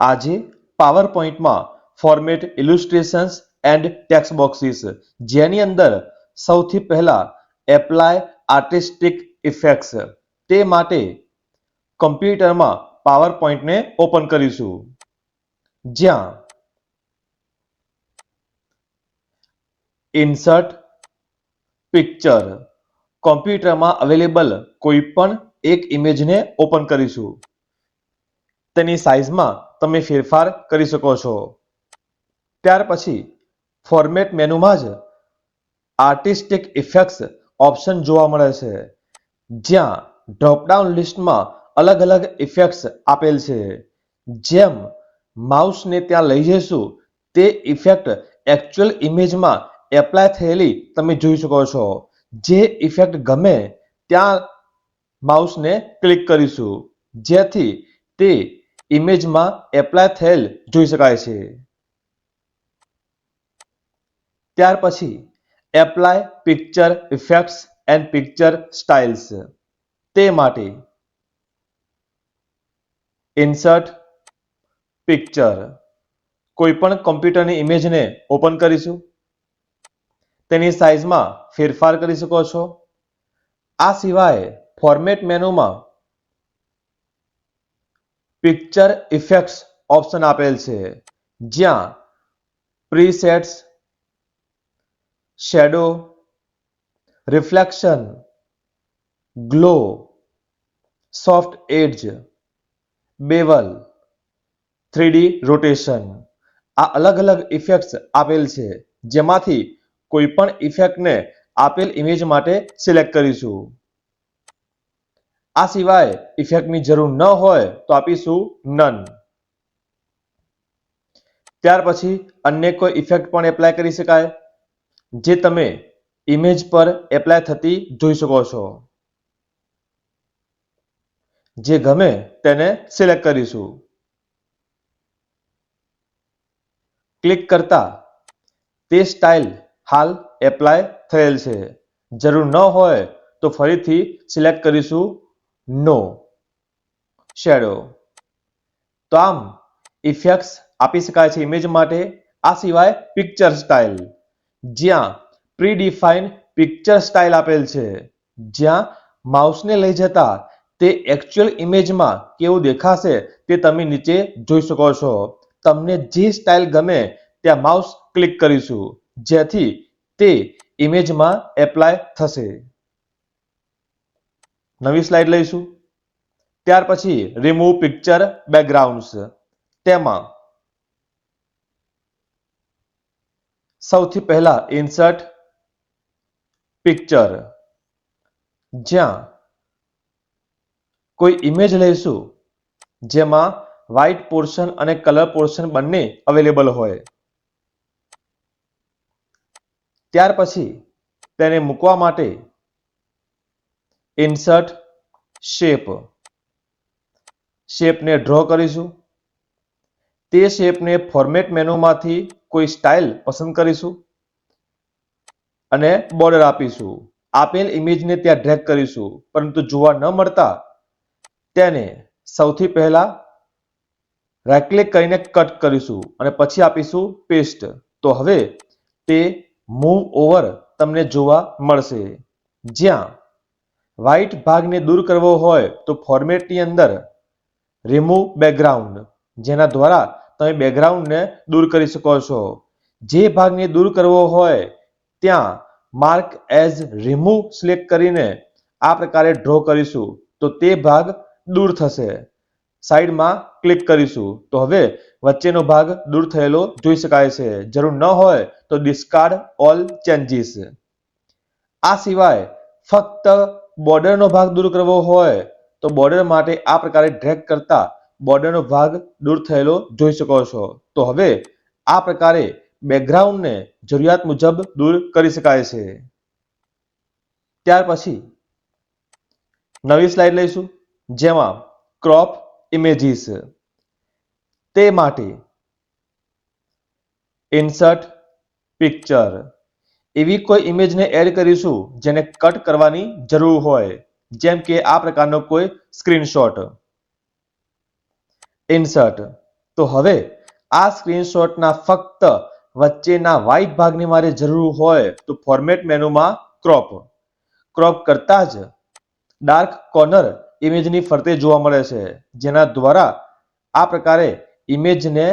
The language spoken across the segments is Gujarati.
આજે પાવરપોઈન્ટમાં format illustrations and text boxes, જેની અંદર સૌથી પહેલા એપ્લાય આર્ટિસ્ટિક ઇફેક્ટ્સ, તે માટે કમ્પ્યુટરમાં પાવરપોઈન્ટને ઓપન કરીશું. જ્યાં ઇન્સર્ટ પિક્ચર કોમ્પ્યુટરમાં અવેલેબલ કોઈ પણ એક ઇમેજને ઓપન કરીશું. તેની સાઇઝમાં તમે ફેરફાર કરી શકો છો. ત્યાર પછી ફોર્મેટ મેનુમાં જ આર્ટિસ્ટિક ઇફેક્ટ્સ ઓપ્શન જોવા મળે છે. જ્યાં ડ્રોપડાઉન લિસ્ટમાં અલગ અલગ ઇફેક્ટ્સ આપેલ છે. જેમ માઉસને ત્યાં લઈ જઈશું, તે ઇફેક્ટ એકચ્યુઅલ ઇમેજમાં એપ્લાય થયેલી તમે જોઈ શકો છો. જે ઇફેક્ટ ગમે, ત્યાં માઉસને ક્લિક કરીશું. જેથી તે ઇમેજમાં એપ્લાય થયેલ જોઈ શકાય છે. ત્યાર પછી, apply picture effects and picture styles તે માટે ઇન્સર્ટ પિક્ચર. કોઈપણ કોમ્પ્યુટરની ઇમેજને ઓપન કરીશું. તેની સાઇઝમાં ફેરફાર કરી શકો છો. આ સિવાય ફોર્મેટ મેનુમાં પિક્ચર ઇફેક્ટ્સ ઓપ્શન આપેલ છે. જ્યાં presets shadow reflection glow soft edge bevel three D rotation આ અલગ અલગ ઇફેક્ટ્સ આપેલ છે. જેમાંથી કોઈ પણ ઇફેક્ટને આપેલ ઇમેજ માટે સિલેક્ટ કરીશું. આ સિવાય ઇફેક્ટની જરૂર ન હોય તો આપીશું નન ત્યાર પછી અન્ય કોઈ ઇફેક્ટ પણ એપ્લાય કરી શકાય, જે તમે ઇમેજ પર એપ્લાય થતી જોઈ શકો છો. જે ગમે તેને સિલેક્ટ કરીશું. ક્લિક કરતા તે સ્ટાઇલ હાલ એપ્લાય થયેલ છે. જરૂર ન હોય તો ફરીથી સિલેક્ટ કરીશું નો. શેડો તો આમ ઇફેક્ટ્સ આપી શકાય છે ઇમેજ માટે, આ સિવાય પિક્ચર સ્ટાઇલ જ્યાં પ્રીડિફાઇન પિક્ચર સ્ટાઇલ આપેલ છે. જ્યાં માઉસને લઈ જતા તે એકચ્યુઅલ ઇમેજમાં કેવું દેખાશે તે તમે નીચે જોઈ શકો છો. તમને જે સ્ટાઇલ ગમે ત્યાં માઉસ ક્લિક કરીશું. જેથી તે ઇમેજમાં એપ્લાય થશે. નવી સ્લાઇડ લઈશું. ત્યાર પછી રિમૂવ પિક્ચર બેકગ્રાઉન્ડ્સ તેમાં સૌથી પહેલા ઇન્સર્ટ પિક્ચર જ્યાં કોઈ ઇમેજ લઈશું, જેમાં વ્હાઇટ પોર્શન અને કલર પોર્શન બંને અવેલેબલ હોય. ત્યાર પછી તેને મૂકવા માટે ઇન્સર્ટ શેપ શેપને ડ્રો કરીશું. તે શેપને ફોર્મેટ મેનુમાંથી કોઈ સ્ટાઇલ પસંદ કરીશું અને બોર્ડર આપીશું. આપેલ ઇમેજને ત્યાં ડ્રેગ કરીશું, પરંતુ જોવા ન મળતા તેને સૌથી પહેલા રાઇટ ક્લિક કરીને કટ કરીશું અને પછી આપીશું પેસ્ટ તો હવે તે મૂવ ઓવર તમને જોવા મળશે. જ્યાં વ્હાઇટ ભાગને દૂર કરવો હોય તો ફોર્મેટની અંદર રિમૂવ બેકગ્રાઉન્ડ જેના દ્વારા તમે બેકગ્રાઉન્ડને દૂર કરી શકો છો. જે ભાગને દૂર કરવો હોય, ત્યાં માર્ક એઝ રિમૂવ સિલેક્ટ કરીને આ પ્રકારે ડ્રો કરીશું, તો તે ભાગ દૂર થશે. સાઈડમાં ક્લિક કરીશું, તો હવે વચ્ચેનો ભાગ દૂર થયેલો જોઈ શકાય છે. જરૂર ન હોય તો ડિસ્કાર્ડ ઓલ ચેન્જીસ આ સિવાય ફક્ત બોર્ડરનો ભાગ દૂર કરવો હોય તો બોર્ડર માટે આ પ્રકારે ડ્રેગ કરતા બોર્ડરનો ભાગ દૂર થયેલો જોઈ શકો છો. તો હવે આ પ્રકારે બેકગ્રાઉન્ડને જરૂરિયાત મુજબ દૂર કરી શકાય છે. ત્યાર પછી નવી સ્લાઇડ લઈશું, જેમાં ક્રોપ ઇમેજીસ તે માટે ઇન્સર્ટ પિક્ચર એવી કોઈ ઇમેજને એડ કરીશું જેને કટ કરવાની જરૂર હોય. જેમ કે આ પ્રકારનો કોઈ સ્ક્રીનશોટ ઇન્સર્ટ તો હવે આ સ્ક્રીનશોટના ફક્ત વચ્ચેના વ્હાઇટ ભાગની મારે જરૂર હોય તો ફોર્મેટ મેનુમાં ક્રોપ ક્રોપ કરતા જ ડાર્ક કોર્નર ઇમેજની ફરતે જોવા મળે છે. જેના દ્વારા આ પ્રકારે ઇમેજને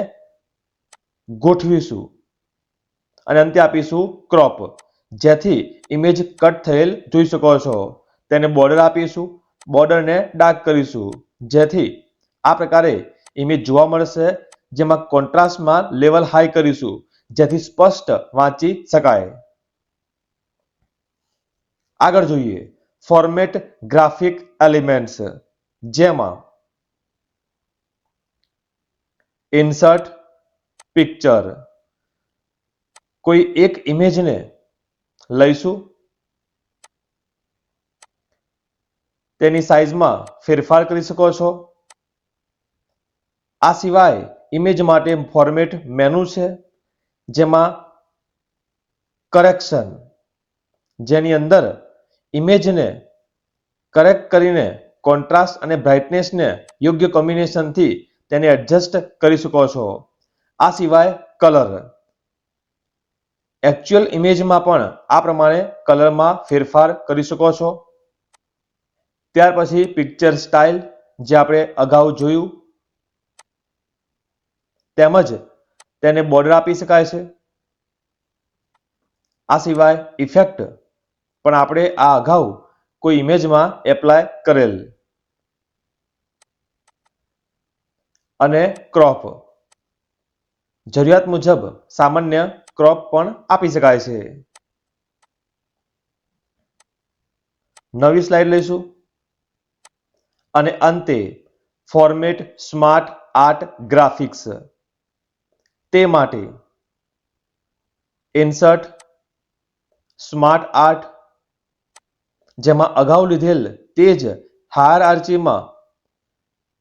ગોઠવીશું. અને અંતે આપીશું ક્રોપ જેથી ઇમેજ કટ થયેલ જોઈ શકો છો. તેને બોર્ડર આપીશું બોર્ડરને ડાર્ક કરીશું. જેથી આ પ્રકારે ઇમેજ જોવા મળશે, જેમાં કોન્ટ્રાસ્ટમાં લેવલ હાઈ કરીશું. જેથી સ્પષ્ટ વાંચી શકાય. આગળ જોઈએ ફોર્મેટ ગ્રાફિક એલિમેન્ટ્સ જેમાં ઇન્સર્ટ પિક્ચર કોઈ એક ઇમેજને લઈશું. તેની સાઇઝમાં ફેરફાર કરી શકો છો. આ સિવાય ઇમેજ માટે ફોર્મેટ મેનુ છે, જેમાં કરેક્શન જેની અંદર ઇમેજને કરેક્ટ કરીને કોન્ટ્રાસ્ટ અને બ્રાઇટનેસને યોગ્ય કોમ્બિનેશનથી તેને એડજસ્ટ કરી શકો છો. આ સિવાય કલર એકચ્યુઅલ ઇમેજમાં પણ આ પ્રમાણે કલરમાં ફેરફાર કરી શકો છો. ત્યાર પછી પિક્ચર સ્ટાઇલ જે આપણે અગાઉ જોયું, તેમજ તેને બોર્ડર આપી શકાય છે. આ સિવાય ઇફેક્ટ પણ આપણે આ અગાઉ કોઈ ઇમેજમાં એપ્લાય કરેલ. અને ક્રોપ જરૂરિયાત મુજબ સામાન્ય ક્રોપ પણ આપી શકાય છે. નવી સ્લાઇડ લઈશું. અને અંતે ફોર્મેટ સ્માર્ટ આર્ટ ગ્રાફિક્સ તે માટે ઇન્સર્ટ સ્માર્ટ આર્ટ જેમાં અગાઉ લીધેલ તે જ હાયર આર્ચીમાં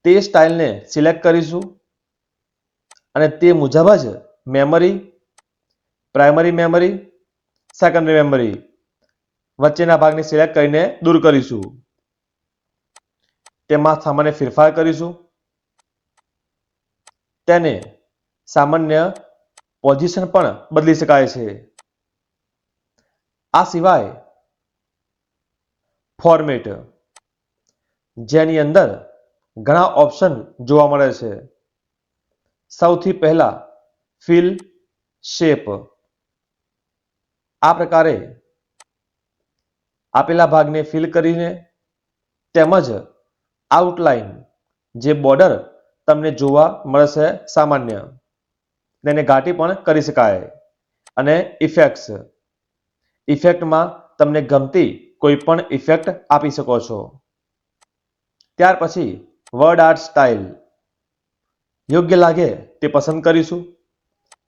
તે સ્ટાઇલને સિલેક્ટ કરીશું. અને તે મુજબ જ memory primary memory secondary memory વચ્ચેના ભાગને સિલેક્ટ કરીને દૂર કરીશું. તેમાં સામાન્ય ફેરફાર કરીશું. તેને સામાન્ય પોઝિશન પણ બદલી શકાય છે. આ સિવાય ફોર્મેટ જેની અંદર ઘણા ઓપ્શન જોવા મળે છે. સૌથી પહેલા ફિલ શેપ આ પ્રકારે આપેલા ભાગને ફિલ કરીને તેમજ આઉટલાઈન જે બોર્ડર તમને જોવા મળશે સામાન્ય. તેને ઘાટી પણ કરી શકાય. અને ઇફેક્ટ્સ ઇફેક્ટમાં તમને ગમતી કોઈ પણ ઇફેક્ટ આપી શકો છો. ત્યાર પછી વર્ડ આર્ટ સ્ટાઇલ યોગ્ય લાગે તે પસંદ કરીશું.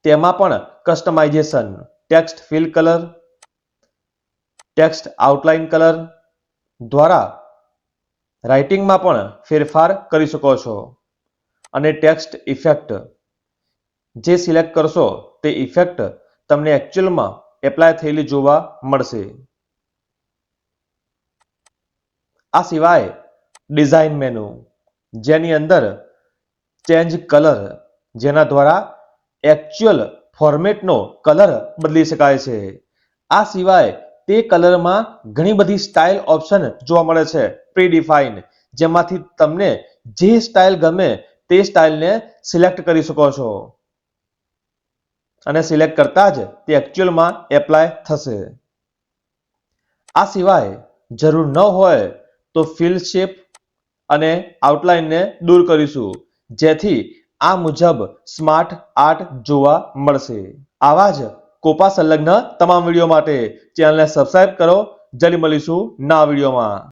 તેમાં પણ customisation text fill colour, text outline colour દ્વારા રાઇટિંગમાં પણ ફેરફાર કરી શકો છો. અને ટેક્સ્ટ ઇફેક્ટ જે સિલેક્ટ કરશો તે ઇફેક્ટ તમને એકચ્યુઅલમાં એપ્લાય થયેલી જોવા મળશે. આ સિવાય ડિઝાઇન મેનુ જેની અંદર ચેન્જ કલર જેના દ્વારા એકચ્યુઅલ ફોર્મેટનો કલર બદલી શકાય છે. આ સિવાય તે કલરમાં ઘણી બધી સ્ટાઇલ ઓપ્શન જોવા મળે છે પ્રીડિફાઇન જેમાંથી તમને જે સ્ટાઇલ ગમે તે સ્ટાઇલને સિલેક્ટ કરી શકો છો. અને સિલેક્ટ કરતા જ તે એકચ્યુઅલમાં એપ્લાય થશે. આ સિવાય જરૂર ન હોય તો ફિલ શેપ અને આઉટલાઇનને દૂર કરીશું, જેથી આ મુજબ સ્માર્ટ આર્ટ જોવા મળશે. આવા જ કોપા સંલગ્ન તમામ વીડિયો માટે ચેનલને સબસ્ક્રાઇબ કરો. જલ્દી મળીશું નવા વિડીયોમાં.